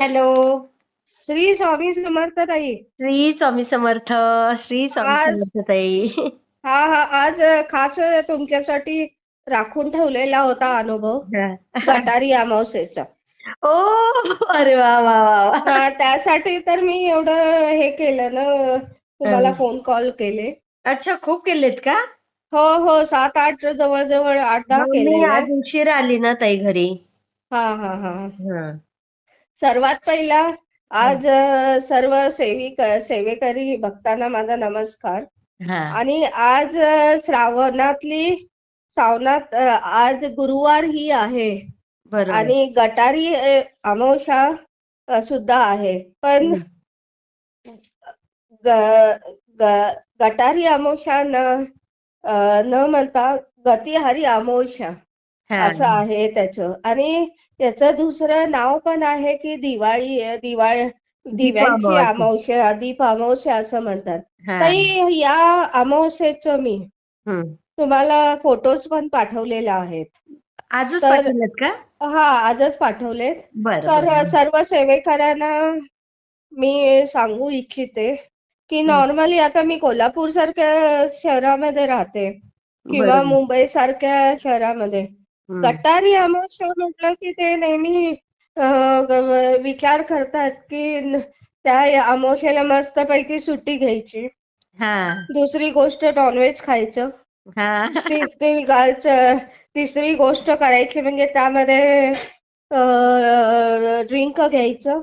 Hello. Shri Swami Samarth ताई. श्री स्वामी समर्थ श्री स्वामी समर्थ ताई. हा हा आज खास तुमच्यासाठी राखून ठेवलेला होता अनुभव गटारी अमावस्येचा ओ अरे वा वा वा हा त्यासाठी तर मी एवढं हे केलं ना तुम्हाला हं. फोन कॉल केले. अच्छा खूप केलेत का? हो हो सात आठ जवळजवळ आठ दहा मी केलेले. आज उशीर आली ना ताई घरी. हा हा हा. हं. सर्वात पहिला आज सर्व सेविक सेवेकरी भक्तांना माझा नमस्कार. आणि आज श्रावणातली श्रावणात आज गुरुवार ही आहे. आणि गटारी अ, अमावस्या अ, सुद्धा आहे. पण गटारी अमावस्या न न म्हणता गतिहारी अमावस्या. हा असं आहे त्याचं आणि त्याचं दुसरं नाव पण आहे की दिवाळी दिवाळी दिव्यांची अमावस्या. दीप अमावस्या असं म्हणतात ताई या अमावस्येचं मी. तुम्हाला फोटोज पण पाठवलेले आहेत आजच तर- पाठवलेत का हा आजच पाठवलेत तर. सर्व सेवेकरांना मी सांगू इच्छिते की नॉर्मली आता मी कोल्हापूर सारख्या शहरामध्ये राहते किंवा. मुंबई सारख्या शहरामध्ये. गटारी अमावस्या म्हटलं की ते नेहमी विचार करतात की त्या अमावस्येला मस्तपैकी सुट्टी घ्यायची. हा. दुसरी गोष्ट नॉनव्हेज खायचं. हा. तिसरी गोष्ट करायची म्हणजे त्यामध्ये ड्रिंक घ्यायचं.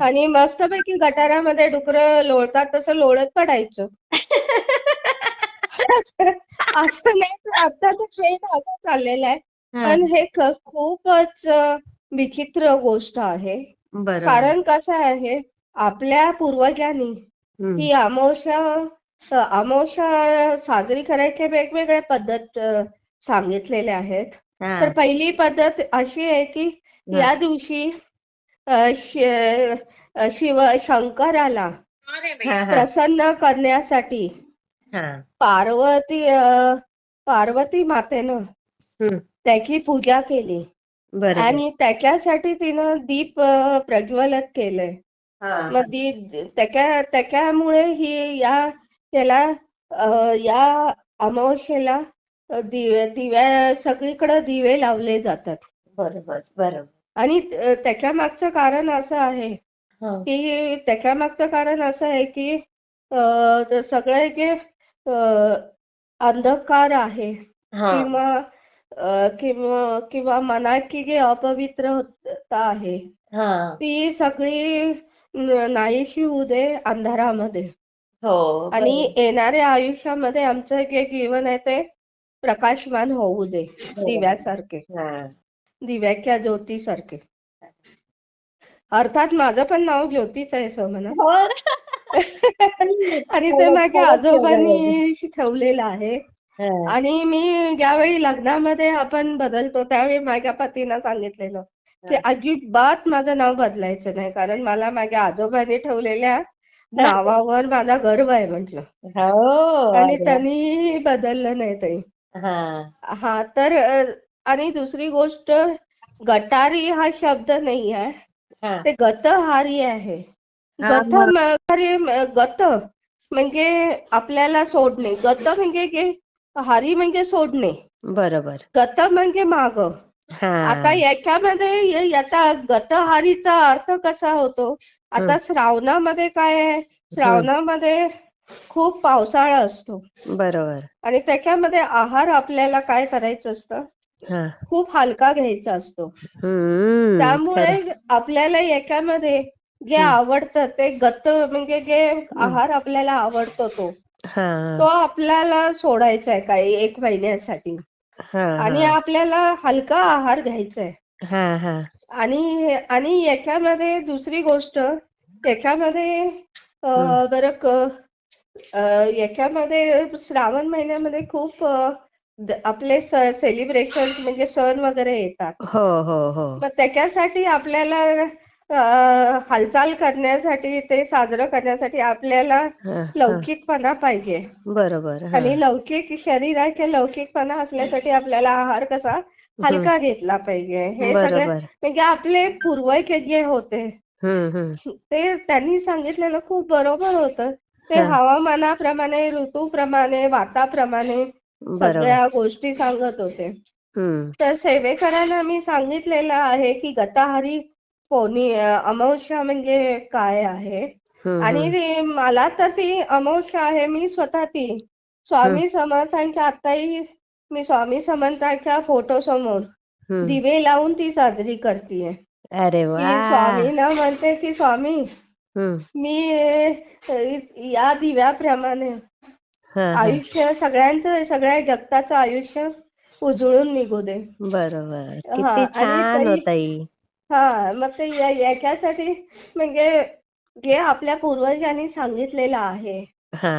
आणि मस्तपैकी गटारामध्ये डुकरं लोळतात तसं लोळत पडायचं. असं नाही तर आताचं ट्रेंड असं चाललेला आहे. पण हे ख- खूपच अ, विचित्र गोष्ट आहे बरोबर कारण कसं आहे आपल्या पूर्वजांनी हं. ही अमावस्या अ, अमावस्या साजरी करायच्या वेगवेगळ्या पद्धत अ, सांगितलेल्या आहेत हा. तर पहिली पद्धत अशी आहे की हा. या दिवशी अ, श- अ, शिव शंकराला हा, हा. प्रसन्न करण्यासाठी हा. पार्वती अ, पार्वती मातेनं. त्याची पूजा केली आणि त्याच्यासाठी तिनं दीप प्रज्वलित केलंय. मग त्याच्या त्याच्यामुळे ही या त्याला या अमावस्येला दिव्या दिव्या सगळीकडे दिवे लावले जातात बरोबर बरोबर आणि त्याच्या मागचं कारण असं आहे हा. की त्याच्या मागचं कारण असं आहे की सगळे जे अंधकार आहे हा. किंवा किंवा किंवा मनाची जी अपवित्रता आहे हा. ती सगळी नाहीशी होऊ दे अंधारामध्ये हो आणि. येणाऱ्या आयुष्यामध्ये आमचं जे जीवन आहे ते प्रकाशमान होऊ दे दिव्यासारखे हा. दिव्याच्या ज्योतीसारखे अर्थात माझं पण नाव ज्योतीच आहे असं म्हणा हो. आणि ते माझ्या आजोबांनी ठेवलेलं आहे हा. आणि मी ज्यावेळी लग्नामध्ये आपण बदलतो त्यावेळी माझ्या पतीनं सांगितलेलं की अजिबात माझं नाव बदलायचं नाही कारण मला माझ्या आजोबांनी ठेवलेल्या नावावर माझा गर्व आहे म्हटलं. हो आणि. त्यांनी बदललं नाही ते. हा. तर आणि दुसरी गोष्ट गटारी हा शब्द नाही आहे. हा. ते गतहारी आहे. गत म्हणजे आपल्याला सोडणे. गत म्हणजे हारी म्हणजे सोडणे. बरोबर. गत म्हणजे माग. आता याच्यामध्ये य- याचा गतहारीचा अर्थ कसा होतो? आता श्रावणामध्ये काय आहे? श्रावणामध्ये खूप पावसाळा असतो. बरोबर. आणि त्याच्यामध्ये आहार आपल्याला काय करायचं असतं? खूप हलका घ्यायचा असतो. त्यामुळे आपल्याला याच्यामध्ये जे. आवडतं ते गत म्हणजे जे आहार आपल्याला आवडतो तो. तो आपल्याला सोडायचा आहे काही एक महिन्यासाठी. हा आणि आपल्याला हलका आहार घ्यायचा आहे हा हा. आणि आणि याच्यामध्ये दुसरी गोष्ट त्याच्यामध्ये बरं याच्यामध्ये श्रावण महिन्यामध्ये खूप आपले सेलिब्रेशन म्हणजे सण वगैरे येतात. हो हो हो. मग त्याच्यासाठी आपल्याला हालचाल करण्यासाठी ते साजरं करण्यासाठी आपल्याला. लवचिकपणा पाहिजे. बरोबर आणि लवचिक शरीराचे लवचिकपणा असल्यासाठी आपल्याला आहार कसा हलका घेतला पाहिजे. हे सगळं म्हणजे आपले पूर्वज जे होते ते त्यांनी सांगितलेलं खूप बरोबर होतं. ते हवामानाप्रमाणे ऋतूप्रमाणे वाताप्रमाणे सगळ्या गोष्टी सांगत होते. तर सेवेकरांना मी सांगितलेलं आहे की गताहारी पौर्णि अमावस्या म्हणजे काय आहे? आणि ती मला तर ती अमावस्या आहे मी स्वतः ती स्वामी समर्थांच्या आताही मी स्वामी समर्थांच्या फोटो समोर दिवे लावून ती साजरी करतीये. अरे की वा स्वामींना म्हणते की स्वामी मी या दिव्याप्रमाणे हा हा. आयुष्य सगळ्यांचं सगळ्या जगताचं आयुष्य उजळून निघू दे. बरोबर. हा मग ते या- याच्यासाठी म्हणजे जे आपल्या पूर्वजांनी सांगितलेलं आहे हा.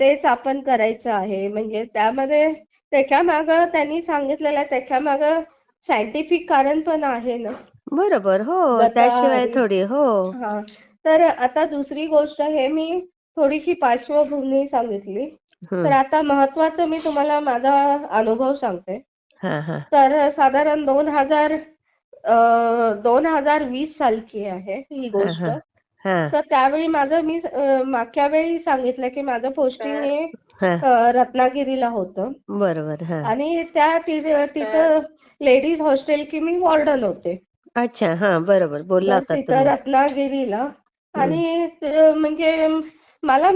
तेच आपण करायचं आहे. म्हणजे त्यामध्ये त्याच्या मागं त्यांनी सांगितलेलं त्याच्या मागं सायंटिफिक कारण पण आहे ना. बरोबर हो त्याशिवाय थोडी हो. हा तर आता दुसरी गोष्ट हे मी थोडीशी पार्श्वभूमी सांगितली. तर हम्म आता महत्वाचं मी तुम्हाला माझा अनुभव सांगते. हा हा. तर साधारण दोन हजार दोन हजार वीस सालची आहे ही गोष्ट. तर त्यावेळी माझं मी मागच्या वेळी सांगितलं की माझं पोस्टिंग हे रत्नागिरीला होतं. बरोबर हा. आणि त्या तिथं लेडीज हॉस्टेल की मी वॉर्डन होते. अच्छा हा बरोबर. बोलला तिथं रत्नागिरीला. आणि म्हणजे मला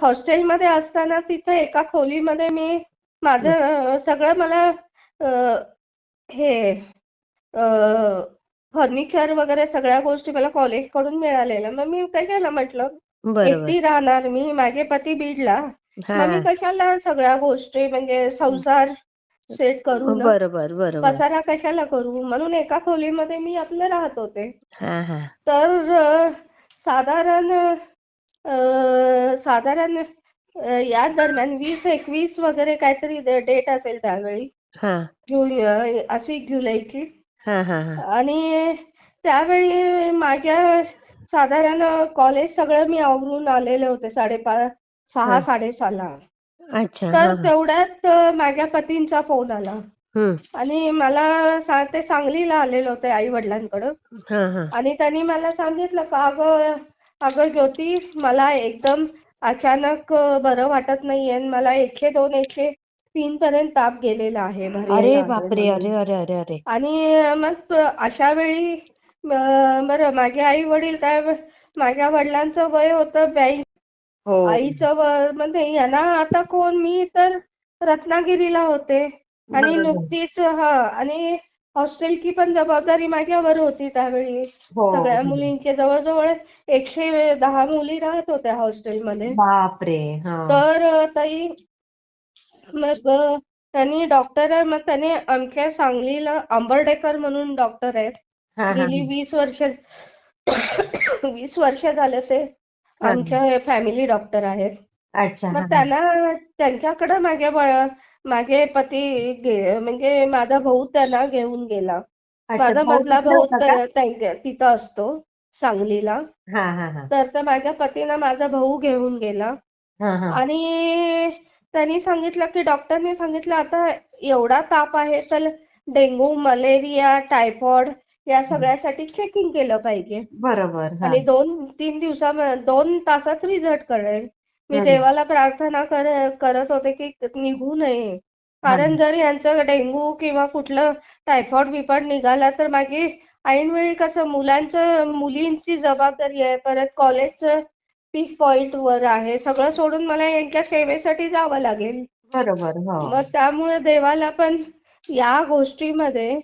हॉस्टेलमध्ये असताना तिथं एका खोलीमध्ये मी माझं सगळं मला हे फर्निचर वगैरे सगळ्या गोष्टी मला कॉलेजकडून मिळालेल्या. मग मी कशाला म्हटलं बरोबर. एकटी राहणार मी माझे पती बीडला. हा मग मी कशाला सगळ्या गोष्टी म्हणजे संसार सेट करू ना? बरोबर बरोबर. पसारा कशाला करू? म्हणून एका खोलीमध्ये मी आपलं राहत होते. हा हा. तर अ, साधारण अ, साधारण अ, या दरम्यान वीस एकवीस वगैरे काहीतरी डेट असेल त्यावेळी. हा. जून अ, अशी जुलैची. हा हा हा. आणि त्यावेळी माझ्या साधारण कॉलेज सगळं मी आवरून आलेले होते साडेपाच हा. सहा साडेसहाला. अच्छा तर हा. तेवढ्यात अ, माझ्या पतींचा फोन आला. हम्म आणि मला सा- ते सांगलीला आलेले होते आई वडिलांकडं हा हा. आणि त्यांनी मला सांगितलं का अगं अगं ज्योती मला एकदम अचानक अ, बरं वाटत नाहीये आणि मला एकशे दोन एकशे तीन पर्यंत ताप गेलेला आहे अरे बापरे अरे अरे अरे अरे. आणि मग अशा वेळी बरं माझे आई वडील काय माझ्या वडिलांचं वय होतं ब्याऐंशी. हो. आईचं वय म्हणजे यांना आता कोण मी तर रत्नागिरीला होते. आणि नुकतीच हा आणि हॉस्टेलची पण जबाबदारी माझ्यावर होती त्यावेळी. हो. सगळ्या मुलींचे जवळजवळ एकशे दहा मुली राहत होत्या हॉस्टेलमध्ये. बापरे हा. तर ताई मग त्यांनी डॉक्टर मग त्याने आमच्या सांगलीला आंबर्डेकर म्हणून डॉक्टर आहेत. गेली वीस वर्ष वीस वर्ष झाले ते हा आमच्या फॅमिली डॉक्टर आहेत. अच्छा मग त्यांना त्यांच्याकडे ब- माझे पती म्हणजे माझा भाऊ त्यांना घेऊन गेला. माझा भाऊ मधला भाऊ तिथं असतो सांगलीला. तर माझ्या पतीनं माझा भाऊ घेऊन गेला. आणि त्यांनी सांगितलं की डॉक्टरनी सांगितलं आता एवढा ताप आहे तर डेंग्यू मलेरिया टायफॉइड या सगळ्यासाठी चेकिंग केलं पाहिजे. बरोबर आणि दोन तीन दिवसा दोन तासात रिझल्ट कळेल. मी देवाला प्रार्थना कर करत होते की निघू नये. कारण जर यांचं डेंग्यू किंवा कुठलं टायफॉइड बिफॉइड निघाला तर माझी ऐनवेळी कसं मुलांचं मुलींची जबाबदारी आहे परत कॉलेजचं पीक पॉइंट वर आहे. सगळं सोडून मला यांच्या सेवेसाठी जावं लागेल. बरोबर हो. मग त्यामुळे देवाला पण या गोष्टीमध्ये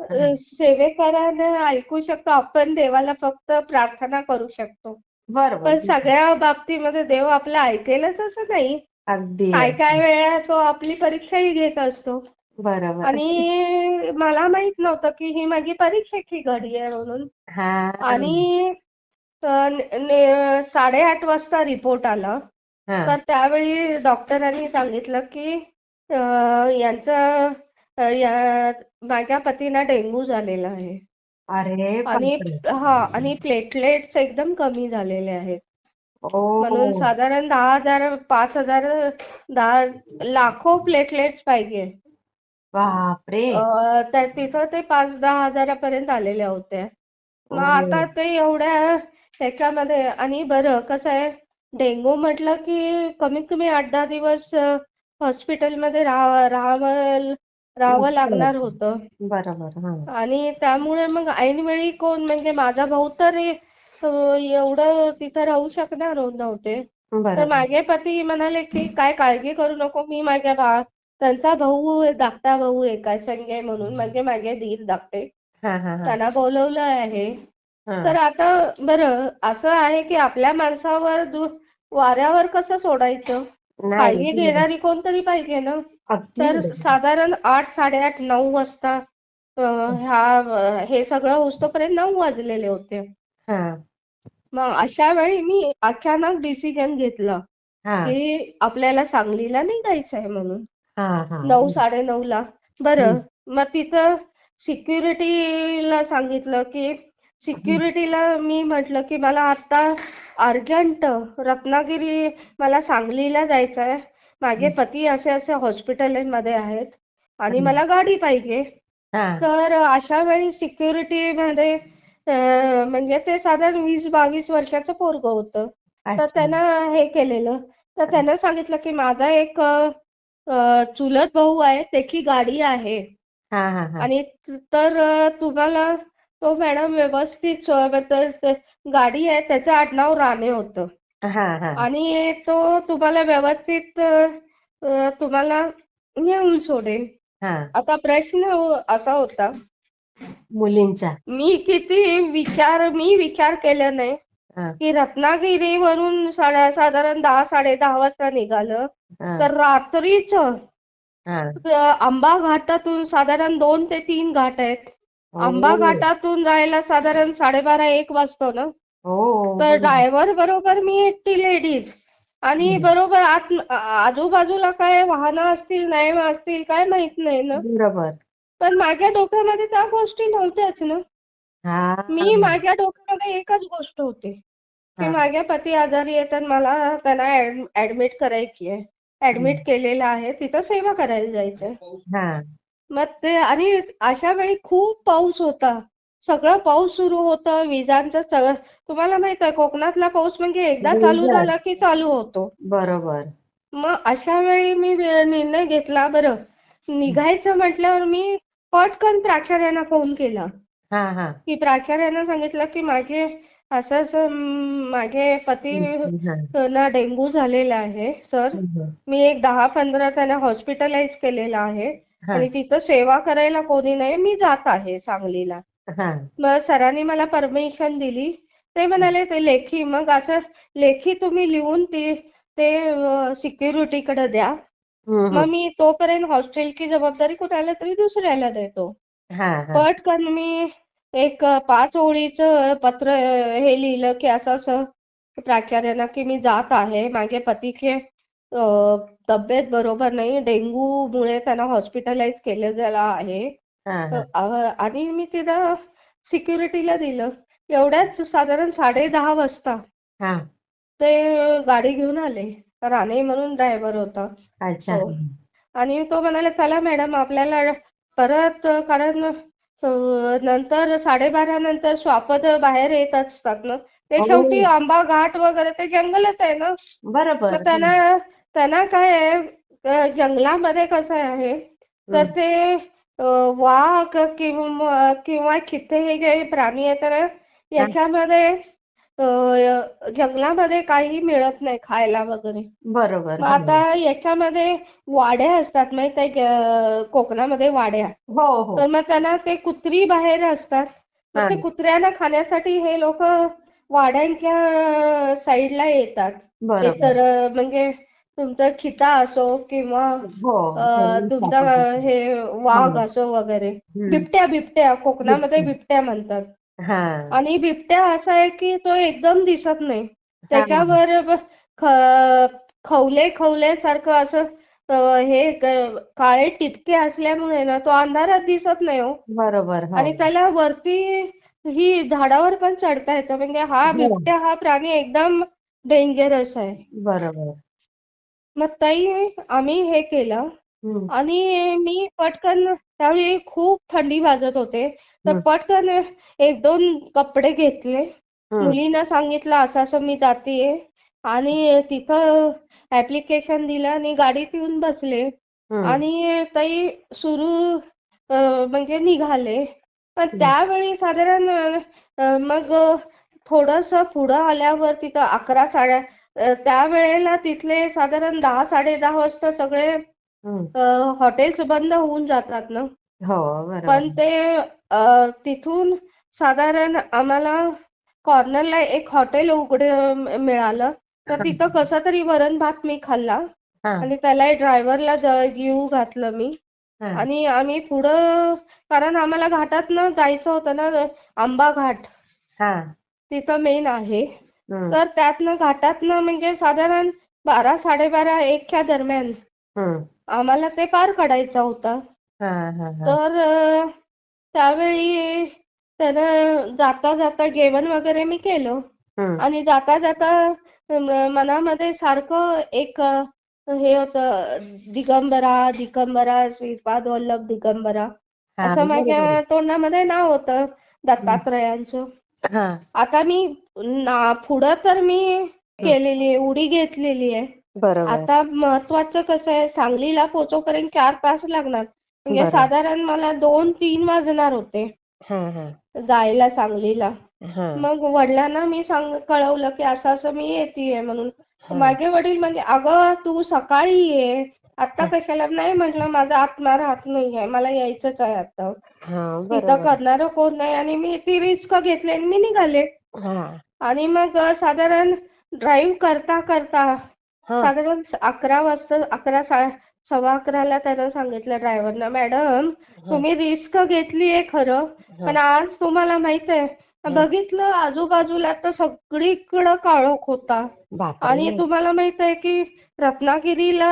अ. सेवेकरानं ऐकू शकतो. आपण देवाला फक्त प्रार्थना करू शकतो. बरोबर पण सगळ्या बाबतीमध्ये देव आपलं ऐकेलच असं नाही. अगदी काय अगदी. काय वेळा तो आपली परीक्षाही घेत असतो. बरोबर. आणि मला माहीत नव्हतं की ही माझी परीक्षेची घडी आहे म्हणून. हा. आणि साडेआठ वाजता रिपोर्ट आला. हा. तर त्यावेळी डॉक्टरांनी सांगितलं की यांचं माझ्या पतीला डेंग्यू झालेला आहे. अरे आणि हा आणि प्लेटलेट्स एकदम कमी झालेले आहेत. म्हणून साधारण दहा हजार पाच हजार दहा लाखो प्लेटलेट्स पाहिजे. तिथं ते पाच दहा हजारापर्यंत आलेल्या होत्या. मग आता ते एवढ्या ह्याच्यामध्ये आणि बरं कसं आहे डेंगू म्हटलं की कमीत कमी आठ दहा दिवस हॉस्पिटलमध्ये राहावं राहावं राहावं लागणार होतं. बरोबर हा. आणि त्यामुळे मग ऐनवेळी कोण म्हणजे माझा भाऊ तर एवढं तिथं राहू शकणार नव्हते. तर माझे पती म्हणाले की काय काळजी करू नको मी माझ्या बा त्यांचा भाऊ धाकटा भाऊ एका संगे म्हणून म्हणजे माझे दीर धाकटे. हा हा हा. त्यांना बोलवलं आहे. हा तर आता बरं असं आहे की आपल्या माणसावर दु- वाऱ्यावर कसं सोडायचं? नाही काळजी घेणारी कोणतरी पाहिजे ना? तर. साधारण आठ साडेआठ नऊ वाजता ह्या हे सगळं होस्तोपर्यंत नऊ वाजलेले होते. हा. मग अशा वेळी मी अचानक डिसिजन घेतलं की आपल्याला सांगलीला निघायचं आहे म्हणून. नऊ साडे ला बरं मग तिथं सिक्युरिटीला सांगितलं की सिक्युरिटीला मी म्हटलं की मला आता अर्जंट रत्नागिरी मला सांगलीला जायचं आहे माझे पती असे असे हॉस्पिटलमध्ये आहेत आणि मला गाडी पाहिजे. तर अशा वेळी सिक्युरिटी मध्ये म्हणजे ते साधारण वीस बावीस वर्षाचं पोरगं होतं. तर त्यानं हे केलेलं. तर त्यानं सांगितलं की माझा एक चुलत भाऊ आहे त्याची गाडी आहे. आणि तर तुम्हाला तो मॅडम व्यवस्थित गाडी आहे त्याचं आडनाव राणे होतं. हा हा. आणि तो तुम्हाला व्यवस्थित अ, तुम्हाला नेऊन सोडेल. हा. आता प्रश्न हो- असा होता मुलींचा. मी किती विचार मी विचार केला नाही हा. की रत्नागिरीवरून साडे साधारण दहा साडे दहा वाजता निघालं. हा. तर रात्रीच हा. आंबा घाटातून साधारण दोन ते तीन घाट आहेत. आंबा हो घाटातून जायला साधारण साडेबारा एक वाजतो ना? हो. तर ड्रायव्हर बरोबर मी एकटी लेडीज. आणि. बरोबर आत आजूबाजूला काय वाहनं असतील नाही असतील काय माहीत नाही ना? बरोबर. पण माझ्या डोक्यामध्ये त्या गोष्टी नव्हत्याच ना? मी माझ्या डोक्यामध्ये एकच गोष्ट होती की. माझ्या पती आजारी आहेत आणि मला त्यांना ऍडमिट करायची आहे ऍडमिट केलेलं आहे तिथं सेवा करायला जायचंय. मग ते आणि अशा वेळी खूप पाऊस होता. सगळं पाऊस सुरू होतं विजांचं सगळं. तुम्हाला माहीत आहे कोकणातला पाऊस म्हणजे एकदा चालू जोरदार. झाला की चालू होतो. बरोबर. मग अशा वेळी मी निर्णय घेतला. बरं निघायचं म्हटल्यावर मी पटकन प्राचार्यांना फोन केला. हा हा. की प्राचार्यांना सांगितलं की माझे असं असं माझे पती हा ना डेंग्यू झालेला आहे सर. मी एक दहा पंधरा त्यांना हॉस्पिटलाइज केलेलं आहे. हा आणि तिथं सेवा करायला कोणी नाही मी जात आहे सांगलीला. मग सरांनी मला परमिशन दिली. ते म्हणाले ते लेखी मग असं लेखी तुम्ही लिहून ती ते सिक्युरिटीकडे द्या. मग मी तोपर्यंत हॉस्टेलची जबाबदारी कुणाला तरी दुसऱ्याला देतो. पटकन मी एक पाच ओळीचं पत्र हे लिहिलं की असं असं प्राचार्यांना की मी जात आहे माझे पतीचे तब्येत बरोबर नाही डेंग्यू मुळे त्यांना हॉस्पिटलाइज केलं गेलं आहे. आणि मी तिथं सिक्युरिटीला दिलं. एवढ्याच साधारण साडे दहा वाजता हा. ते गाडी घेऊन आले. राणे म्हणून ड्रायव्हर होता. अच्छा. हो. आणि तो म्हणाला चला मॅडम आपल्याला परत कारण नंतर साडेबारा नंतर श्वापद बाहेर येत असतात ना. ते. शेवटी आंबा घाट वगैरे ते जंगलच आहे ना. बरोबर. त्यांना त्यांना काय आहे जंगलामध्ये कसं आहे तर. ते वाघ किंवा किंवा चित्ते हे जे प्राणी आहेत ना याच्यामध्ये जंगलामध्ये काही मिळत नाही खायला वगैरे. बरोबर मग आता याच्यामध्ये वाड्या असतात माहीत आहे कोकणामध्ये वाड्या. हो हो. तर मग त्यांना ते कुत्री बाहेर असतात. ते. कुत्र्यांना खाण्यासाठी हे लोक वाड्यांच्या साईडला येतात. तर म्हणजे तुमचा चिता असो किंवा हो अ, तुमचा हे वाघ हा. असो वगैरे हम्म. बिबट्या बिबट्या कोकणामध्ये बिबट्या. बिबट्या म्हणतात हा आणि बिबट्या असा आहे की तो एकदम दिसत नाही हा. त्याच्यावर ब- ख- खवले खवले सारखं असं अ, हे क- काळे टिपके असल्यामुळे ना तो अंधारात दिसत नाही हो बरोबर हो आणि त्याला वरती ही झाडावर पण चढता येतं म्हणजे हा हो. बिबट्या हा प्राणी एकदम डेंजरस आहे बरोबर मग ताई आम्ही हे केलं. आणि मी पटकन त्यावेळी खूप थंडी वाजत होते. तर. पटकन एक दोन कपडे घेतले. मुलींना सांगितलं असं असं मी जातेय. आणि तिथं ऍप्लिकेशन दिलं आणि गाडीत येऊन बसले. आणि ताई सुरू म्हणजे निघाले. पण. त्यावेळी साधारण मग थोडस पुढं आल्यावर तिथं अकरा साड्या अं, त्यावेळेला तिथले साधारण दहा साडे दहा वाजता सगळे. हॉटेल्स बंद होऊन जातात ना? हो पण ते तिथून साधारण आम्हाला कॉर्नरला एक हॉटेल उघड मिळालं. तर तिथं कसं तरी वरण भात मी खाल्ला आणि त्याला ड्रायव्हरला जीव घातलं मी. आणि आम्ही पुढं कारण आम्हाला घाटातनं जायचं होतं ना आंबा घाट तिथं मेन आहे. तर त्यातनं घाटातनं म्हणजे साधारण बारा साडेबारा एकच्या दरम्यान. आम्हाला ते पार काढायचा होता. हा हा हा. तर त्यावेळी त्यानं जाता जाता जेवण वगैरे मी केलं. आणि जाता जाता मनामध्ये सारखं एक हे होतं दिगंबरा दिगंबरा श्रीपाद वल्लभ दिगंबरा असं बरोबर माझ्या तोंडामध्ये नाव होतं दत्तात्रयांचं. आता मी ना पुढं तर मी केलेली आहे उडी घेतलेली आहे. बरोबर. आता महत्वाचं कसं आहे सांगलीला पोहोचोपर्यंत चार तास लागणार. म्हणजे. साधारण मला दोन तीन वाजणार होते. हा हा. जायला सांगलीला हा. मग वडिलांना मी सांग कळवलं की असं असं मी येतेय म्हणून. माझे वडील म्हणजे अगं तू सकाळी ये आता. कशाला? नाही म्हटलं माझा आत्मा राहत नाहीये. मला यायचंच आहे आता. हा तिथं बरोबर. करणारं कोण नाही आणि मी ती रिस्क घेतली आणि मी निघाले. हा. आणि मग साधारण ड्राईव्ह करता करता हा. साधारण अकरा वाजता अकरा सा सव्वा अकराला त्यानं सांगितलं ड्रायव्हरना मॅडम तुम्ही रिस्क घेतलीये खरं पण आज तुम्हाला माहीत आहे बघितलं आजूबाजूला तर सगळीकडं काळोख होता. बापरे. आणि तुम्हाला माहीत आहे की रत्नागिरीला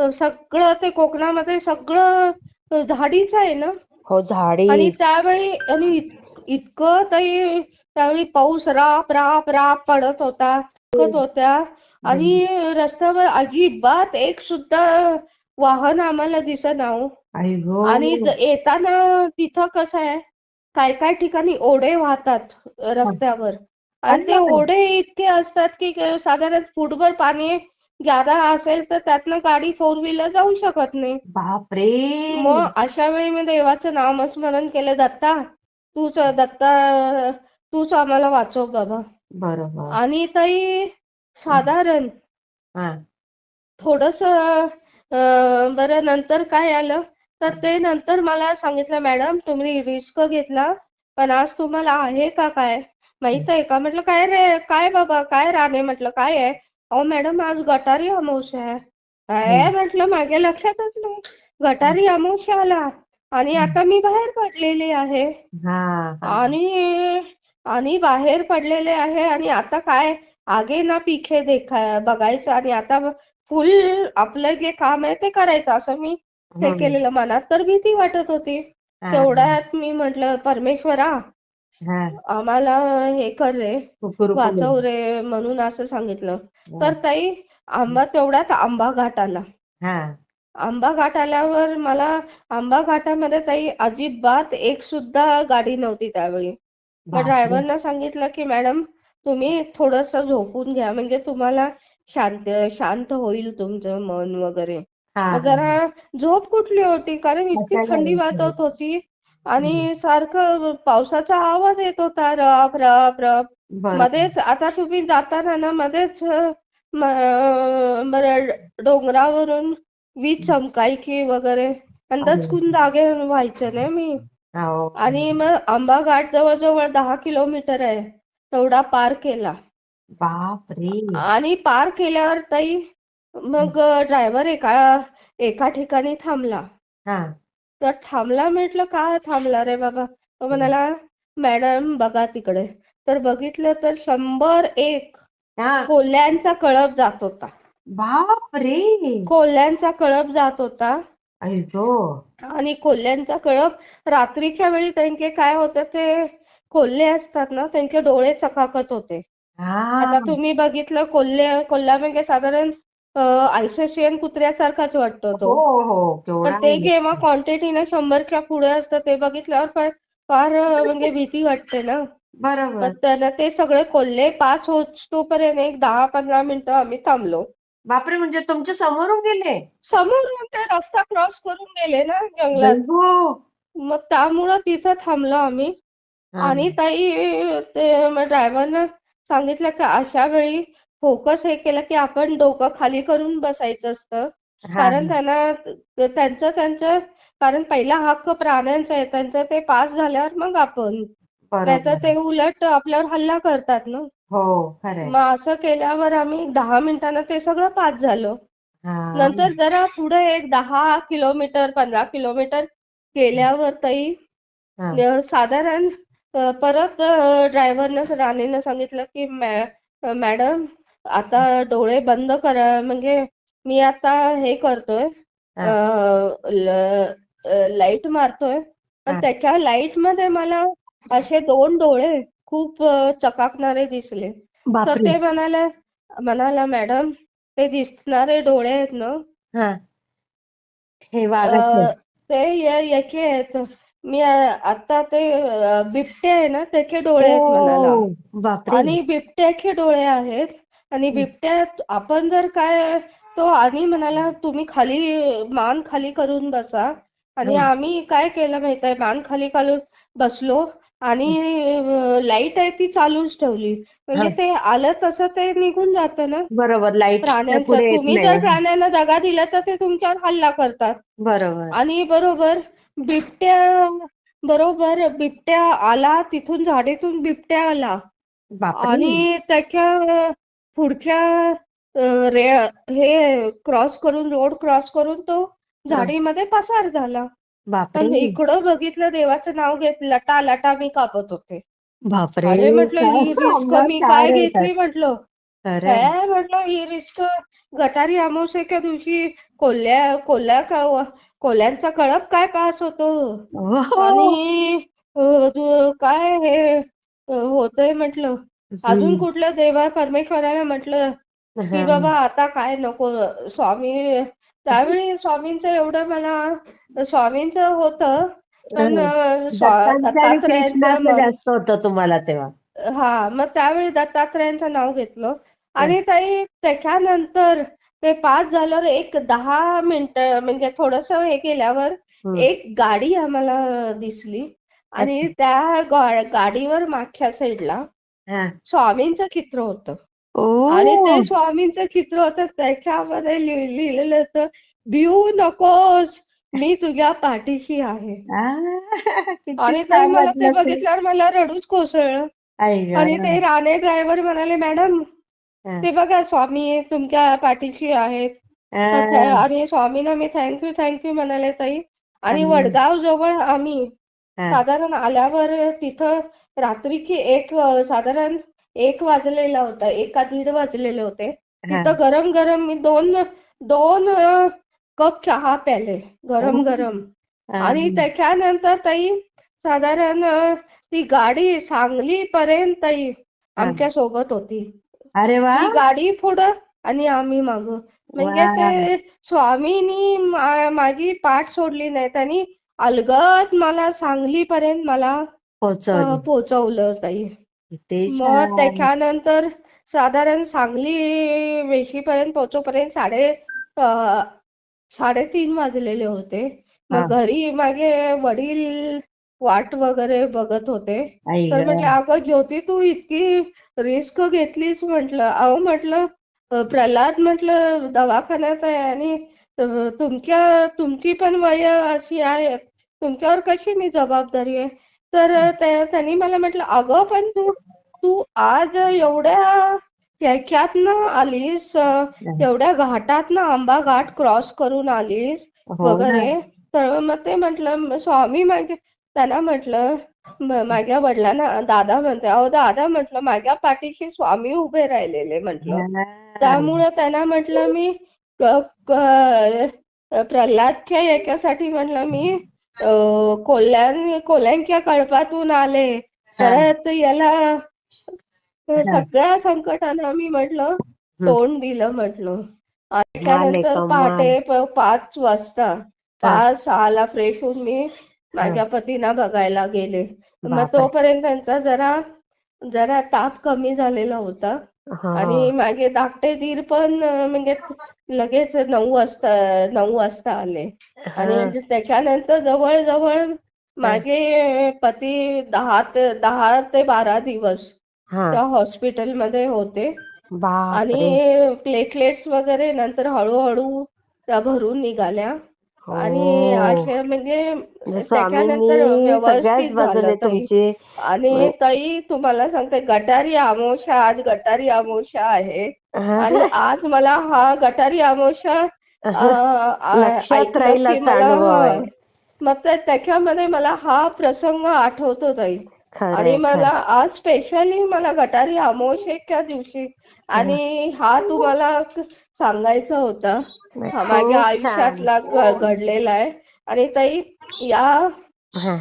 सगळं ते कोकणामध्ये सगळं झाडीच आहे ना? हो झाडी. आणि त्यावेळी आणि इत- इतकं ताई त्यावेळी पाऊस राप राप राप पडत होता पडत होत्या. आणि रस्त्यावर अजिबात एक सुद्धा वाहन आम्हाला दिसेना हो. आई गो. आणि ज- येताना तिथं कसं आहे काय काय ठिकाणी ओढे वाहतात रस्त्यावर. आणि ते. ओढे इतके असतात की क- साधारण फुटभर पाणी ज्यादा असेल तर त्यातनं गाडी फोर व्हीलर जाऊ शकत नाही. बापरे! मग अशा वेळी मी देवाचं नामस्मरण केलं दत्ता तूच दत्ता तूच आम्हाला वाचव बाबा. बरोबर. आणि ताई साधारण हा. थोडस बरं नंतर काय आलं? तर ते नंतर मला सांगितलं मॅडम तुम्ही रिस्क घेतला पण आज तुम्हाला आहे का काय? माहीत आहे का? म्हटलं काय रे काय बाबा काय राणे म्हटलं काय आहे? अहो मॅडम आज गटारी अमावस्या आहे. म्हटलं माझ्या लक्षातच नाही. गटारी अमावस्या आला. आणि आता मी बाहेर पडलेली आहे. हा हा. आणि आणि बाहेर पडलेले आहे. आणि आता काय? आगे ना पीछे देखा बघायचं. आणि आता फुल आपलं जे काम आहे ते करायचं. असं मी हे हम्म. केलेलं. मनात तर भीती वाटत होती. हा, तेवढ्यात मी म्हटलं परमेश्वरा हा आम्हाला हे कर रे वाचव रे म्हणून असं सांगितलं. तर ताई आंबा तेवढ्यात आंबा घाट आला. हा. आंबा घाट आल्यावर मला आंबा घाटामध्ये ताई अजिबात एक सुद्धा गाडी नव्हती त्यावेळी. मग. ड्रायव्हरना सांगितलं की मॅडम तुम्ही थोडस झोपून घ्या. म्हणजे तुम्हाला शांत शांत होईल तुमचं मन वगैरे. जरा झोप कुठली होती? कारण इतकी थंडी वाजत होती. आणि सारखं पावसाचा आवाज येत होता रप रप रप. बरोबर मध्येच आता तुम्ही जाताना ना मध्येच डोंगरावरून वीज चमकायची वगैरे. आणि. दचकून जागे व्हायचं नाही मी. हो. आणि मग आंबा घाट जवळजवळ दहा किलोमीटर आहे. तेवढा पार केला. बापरे. आणि पार केल्यावर ताई मग ड्रायव्हर एका एका ठिकाणी थांबला. हा. तर थांबला म्हटलं का थांबला रे बाबा? तो म्हणाला मॅडम बघा तिकडे. तर बघितलं तर शंभर एक कोल्ह्यांचा कळप जात होता. बापरे! कोल्ह्यांचा कळप जात होता. आणि कोल्ह्यांचा कळप रात्रीच्या वेळी त्यांचे काय होतं ते कोल्हे असतात ना त्यांचे डोळे चकाकत होते. हा. आता तुम्ही बघितलं कोल्हे कोल्हा म्हणजे साधारण अल्सेशियन कुत्र्यासारखाच वाटतो हो तो. हो केवढा पण ते. जेव्हा क्वांटिटीनं शंभरच्या पुढे असतं ते बघितल्यावर फार फार म्हणजे भीती वाटते ना. बरोबर. त्याला ते सगळे कोल्हे पास होतोपर्यंत एक दहा पंधरा मिनिटं आम्ही थांबलो. बापरे म्हणजे तुमच्या समोरून गेले? समोरून ते रस्ता क्रॉस करून गेले ना जंगलात. हो मग त्यामुळं तिथं थांबलो आम्ही. हा. आणि ताई ते ड्रायव्हरनं सांगितलं की अशा वेळी फोकस हे केलं की आपण डोकं खाली करून बसायचं असतं. कारण. त्यांना त्यांचं त्यांचं कारण पहिला हक्क प्राण्यांचा आहे. त्यांचं ते पास झाल्यावर मग आपण. बरोबर. ते उलट आपल्यावर हल्ला करतात ना. हो मग असं केल्यावर आम्ही दहा मिनिटांना ते सगळं पास झालो. नंतर जरा पुढे एक दहा किलोमीटर पंधरा किलोमीटर हा. अ, साधारण परत ड्रायव्हरनं राणीनं सांगितलं की मॅडम आता डोळे बंद करा म्हणजे मी आता हे करतोय लाइट मारतोय. पण. त्याच्या लाइटमध्ये मला असे दोन डोळे खूप चकाकणारे दिसले. तर ते म्हणाले म्हणाला मॅडम ते दिसणारे डोळे आहेत ना? हा. हे ते या- याचे आहेत. मी आता ते बिबटे आहे ना त्याचे डोळे आहेत म्हणाला. आणि बिबट्याचे डोळे आहेत. आणि. बिबट्यात आपण जर काय तो आणि म्हणाला तुम्ही खाली मान खाली करून बसा. आणि हं. आम्ही काय केलं माहीत आहे? मान खाली करून बसलो आणि लाइट आहे ती चालूच ठेवली. म्हणजे. ते आलं तसं ते निघून जातं ना. बरोबर लाइट प्राण्यांचं तुम्ही जर प्राण्यांना दगा दिला तर ते तुमच्यावर हल्ला करतात. बरोबर. आणि बरोबर बिबट्या बरोबर बिबट्या आला तिथून झाडीतून बिबट्या आला. आणि त्याच्या पुढच्या रे हे क्रॉस करून रोड क्रॉस करून तो झाडीमध्ये पसार झाला. पण इकडं बघितलं देवाचं नाव घेत लटा लटा मी कापत होते. अरे म्हटलं ही रिस्क मी काय. घेतली म्हटलं? काय म्हटलं ही रिस्क गटारी अमावस्येच्या दिवशी कोल्ह्या कोल्ह्या का- कोल्ह्यांचा कळप काय पास होतो. आणि काय हे होतंय म्हटलं अजून हम्म. कुठलं देवा परमेश्वराला म्हटलं की हा. बाबा आता काय नको स्वामी त्यावेळी स्वामींचं एवढं मला स्वामींचं होतं पण मन जास्त होतं तुम्हाला तेव्हा हा मग त्यावेळी दत्तात्रयांचं नाव घेतलं आणि ताई त्याच्यानंतर ते पास झाल्यावर एक दहा मिनिटं म्हणजे थोडस हे केल्यावर. एक गाडी आम्हाला दिसली आणि त्या गाडीवर मागच्या साईडला हा. स्वामींचं चित्र होतं ओ आणि ते स्वामींचं चित्र होतं त्याच्यामध्ये लिह- लिहिलेलं होतं भिऊ नकोस मी तुझ्या पाठीशी आहे आ, किती आणि ताई छान मला ते असेल. बघितल्यावर मला रडूच कोसळलं आई गं. आणि ते राणे ड्रायव्हर म्हणाले मॅडम हा. ते बघा स्वामी तुमच्या पाठीशी आहेत आ, आणि स्वामींना मी थँक्यू थँक्यू म्हणाले ताई आणि हम्म. वडगाव जवळ आम्ही. साधारण आल्यावर तिथं रात्रीची एक साधारण एक वाजलेला होता एक दीड वाजलेले होते. तिथं गरम गरम मी दोन दोन कप चहा प्याले गरम. गरम. आणि त्याच्यानंतर ताई साधारण ती गाडी सांगली पर्यंत ताई आमच्यासोबत होती. अरे वा. ती गाडी पुढं आणि आम्ही मागं. म्हणजे. ते स्वामींनी माझी पाठ सोडली नाही त्यांनी अलगद मला सांगलीपर्यंत मला पोहोचवलं. ताई. किती मग छान. त्याच्यानंतर साधारण सांगली वेशीपर्यंत पोहोचोपर्यंत साडे अ, साडेतीन वाजलेले होते. हा. मग घरी माझे वडील वाट वगैरे बघत होते. आई तर गं. म्हटलं अगं ज्योती तू इतकी रिस्क घेतलीस म्हटलं. अहो म्हटलं अ, प्रल्हाद म्हटलं दवाखान्यात आहे आणि तुमच्या तुमची पण वय अशी आहेत तुमच्यावर कशी मी जबाबदारी आहे? तर त्यांनी मला म्हटलं अगं पण तू तू आज एवढ्या ह्याच्यातनं आलीस एवढ्या घाटातनं आंबा घाट क्रॉस करून आलीस हो ना. वगैरे. तर मग ते म्हटलं स्वामी माझे त्यांना म्हटलं माझ्या वडिलांना दादा म्हणते अहो दादा म्हटलं माझ्या पाठीशी स्वामी उभे राहिलेले म्हटलं. त्यामुळं त्यांना म्हटलं मी प्रल्हादच्या याच्यासाठी म्हटलं मी कोल्ह्यांच्या कळपातून आले. परत याला सगळ्या संकटांना मी म्हटलं तोंड दिलं म्हटलं. कमाल पहाटे पाच वाजता पाच सहाला फ्रेश होऊन मी माझ्या पतींना बघायला गेले. मग तोपर्यंत त्यांचा जरा जरा ताप कमी झालेला होता. हा. आणि माझे धाकटे दीर पण म्हणजे लगेच नऊ वाजता नऊ वाजता आले. हा. आणि त्याच्यानंतर जवळजवळ माझे पती दहा ते दहा ते बारा दिवस हा. त्या हॉस्पिटलमध्ये होते. बापरे. आणि प्लेटलेट्स वगैरे नंतर हळूहळू त्या भरून निघाल्या. आणि हो. असे म्हणजे म्हणजे त्याच्यानंतर व्यवस्थित सगळ्याच बाजूने झालं ताई. तुमची आणि ताई तुम्हाला सांगते गटारी अमावस्या आज गटारी अमावस्या आहे. आणि आज मला हा गटारी अमावस्या अं, आ- लक्षात ऐकलं राहील की असा मला अनुभव हा आहे मग ते- त्याच्यामध्ये मला हा प्रसंग आठवतो ताई. आणि मला आज स्पेशली मला गटारी अमावस्येच्या दिवशी आणि हा तुम्हाला सांगायचा होता. हा माझ्या आयुष्यातला घडलेला आहे. आणि ताई या हा.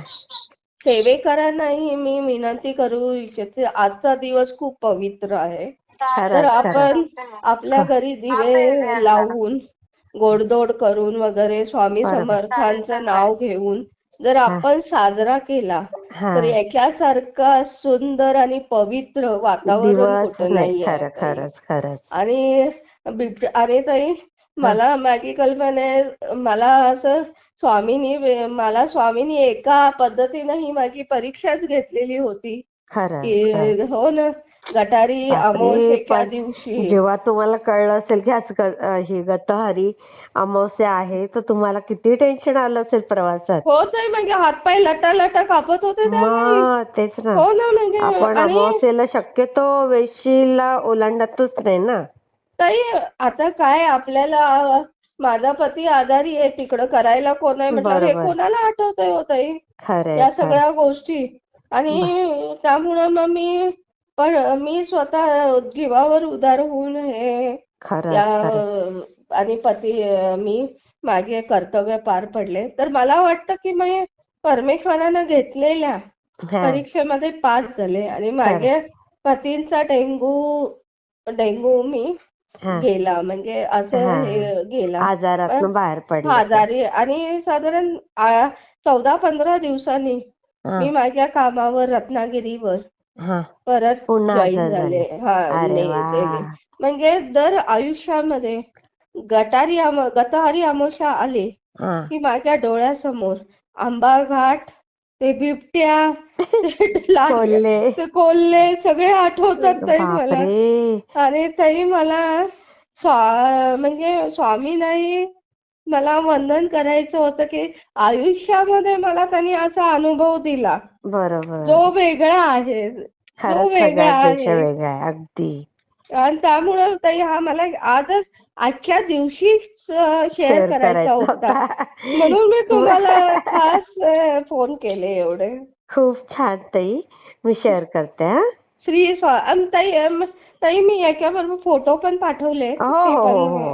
सेवेकरांनाही मी विनंती करू इच्छिते आजचा दिवस खूप पवित्र आहे. तर आपण आपल्या घरी दिवे लावून गोडधोड करून वगैरे स्वामी समर्थांचं नाव घेऊन जर आपण साजरा केला तर याच्यासारखा सुंदर आणि पवित्र वातावरण नाहीये. खरंच खरंच. आणि आणि ताई मला माझी कल्पना आहे मला असं स्वामींनी मला स्वामींनी एका पद्धतीनं ही माझी परीक्षाच घेतलेली होती. हो ना. गटारी अमावस्येच्या दिवशी. जेव्हा तुम्हाला कळलं असेल की आज ग- ही गतहरी अमावस्या आहे तर तुम्हाला किती टेन्शन आलं असेल प्रवासात? हो ताई म्हणजे हातपाय लटा कापत होते त्यावेळी. मग तेच ना. हो ना म्हणजे आपण आणि अमावस्येला शक्यतो वेशीला ओलांडतच नाही ना. ताई आता काय आपल्याला माझा पती आजारी आहे तिकडं करायला कोण आहे म्हटल्यावर हे बरोबर. कोणाला आठवतंय हो ताई? खरंय या सगळ्या गोष्टी. आणि त्यामुळं मग मी पण मी स्वतः जीवावर उदार होऊन हे आणि पती मी माझे कर्तव्य पार पडले. तर मला वाटतं की मी परमेश्वरानं घेतलेल्या परीक्षेमध्ये पास झाले. आणि माझ्या पतींचा डेंगू डेंगू मी गेला. म्हणजे असं गेला. आजारातनं बाहेर पडले आजारी आणि साधारण चौदा पंधरा दिवसांनी मी माझ्या कामावर रत्नागिरीवर हा. परत पुन्हा जॉईन आजार झाले. झाले. हा अरे ने- गेले म्हणजे दर आयुष्यामध्ये गटारी गतहारी अमावस्या आली हा. की माझ्या डोळ्यासमोर आंबा घाट ते बिबट्या ते कोल्हे. ते कोल्हे सगळे आठवतात ताई मला. बापरे. आणि ताई मला स्वा म्हणजे स्वामींनाही मला वंदन करायचं होतं की आयुष्यामध्ये मला त्यांनी असा अनुभव दिला. बरोबर. जो वेगळा आहे. खरंच वेगळा आहे. अगदी. आणि त्यामुळे ताई हा मला आजच आजच्या दिवशीच शेअर करायचा होता. म्हणून मी तुम्हाला खास फोन केले एवढे. खूप छान ताई. मी शेअर करते हा. श्री स्वा ताई ताई मी याच्याबरोबर फोटो पण पाठवले ते हो